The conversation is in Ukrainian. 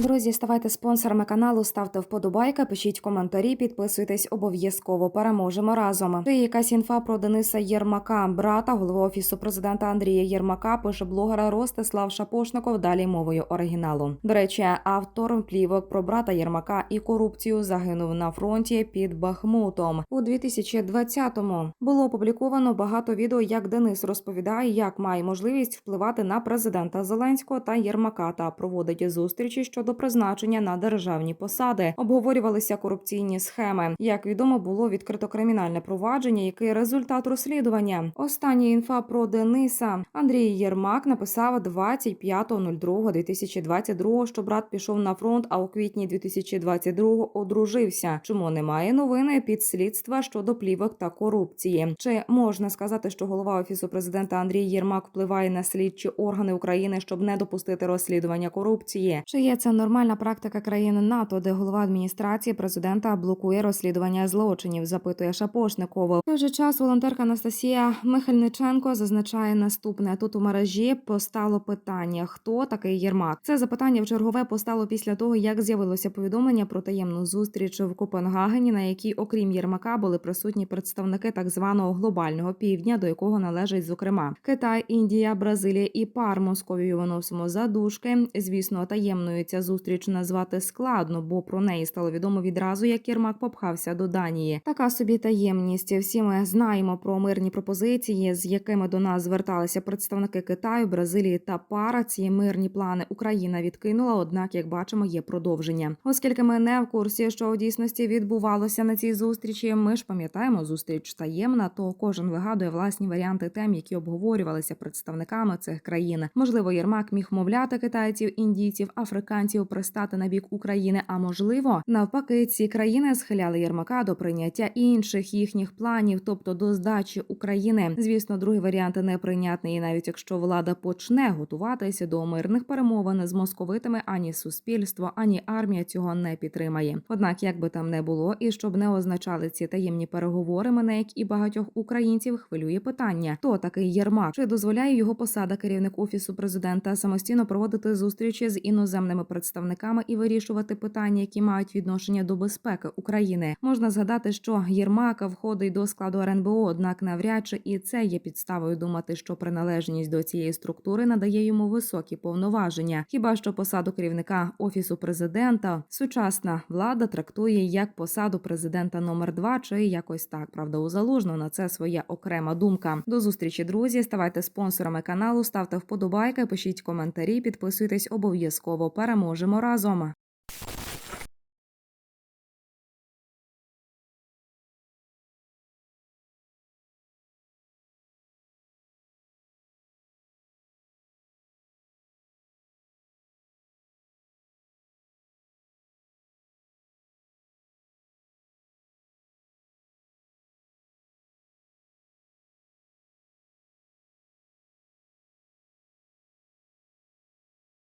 Друзі, ставайте спонсорами каналу, ставте вподобайки, пишіть коментарі, підписуйтесь обов'язково. Переможемо разом. Чи якась інфа про Дениса Єрмака, брата голови офісу президента Андрія Єрмака, пише блогера Ростислав Шапошников. Далі мовою оригіналу. До речі, автор плівок про брата Єрмака і корупцію загинув на фронті під Бахмутом. У 2020-му було опубліковано багато відео, як Денис розповідає, як має можливість впливати на президента Зеленського та Єрмака та проводить зустрічі щодо призначення на державні посади. Обговорювалися корупційні схеми. Як відомо, було відкрито кримінальне провадження, який результат розслідування. Остання інфа про Дениса Андрій Єрмак написав 25.02.2022, що брат пішов на фронт, а у квітні 2022 одружився. Чому немає новини під слідства щодо плівок та корупції? Чи можна сказати, що голова офісу президента Андрій Єрмак впливає на слідчі органи України, щоб не допустити розслідування корупції? Чи є це нормальна практика країн НАТО, де голова адміністрації президента блокує розслідування злочинів? Запитує Шапошникова. В той же час волонтерка Анастасія Михальниченко зазначає наступне: тут у мережі постало питання: хто такий Єрмак? Це запитання в чергове постало після того, як з'явилося повідомлення про таємну зустріч в Копенгагені, на якій, окрім Єрмака, були присутні представники так званого глобального півдня, до якого належить зокрема Китай, Індія, Бразилія і пар Московію виносимо задушки. Звісно, таємною ця зустріч назвати складно, бо про неї стало відомо відразу, як Єрмак попхався до Данії. Така собі таємність. Всі ми знаємо про мирні пропозиції, з якими до нас зверталися представники Китаю, Бразилії та пара. Ці мирні плани Україна відкинула. Однак, як бачимо, є продовження. Оскільки ми не в курсі, що у дійсності відбувалося на цій зустрічі. Ми ж пам'ятаємо зустріч таємна, то кожен вигадує власні варіанти тем, які обговорювалися представниками цих країн. Можливо, Єрмак міг мовляти китайців, індійців, африканців пристати на бік України. А можливо, навпаки, ці країни схиляли Єрмака до прийняття інших їхніх планів, тобто до здачі України. Звісно, другий варіант неприйнятний, і навіть якщо влада почне готуватися до мирних перемовин з московитами, ані суспільство, ані армія цього не підтримає. Однак, як би там не було, і щоб не означали ці таємні переговори, мене як і багатьох українців хвилює питання: хто такий Єрмак? Чи дозволяє його посада керівник офісу президента самостійно проводити зустрічі з іноземними представниками і вирішувати питання, які мають відношення до безпеки України? Можна згадати, що Єрмак входить до складу РНБО, однак навряд чи і це є підставою думати, що приналежність до цієї структури надає йому високі повноваження. Хіба що посаду керівника офісу президента сучасна влада трактує як посаду президента номер 2 чи якось так. Правда, у залужно на це своя окрема думка. До зустрічі, друзі. Ставайте спонсорами каналу, ставте вподобайки, пишіть коментарі, підписуйтесь обов'язково. Переможемо разом.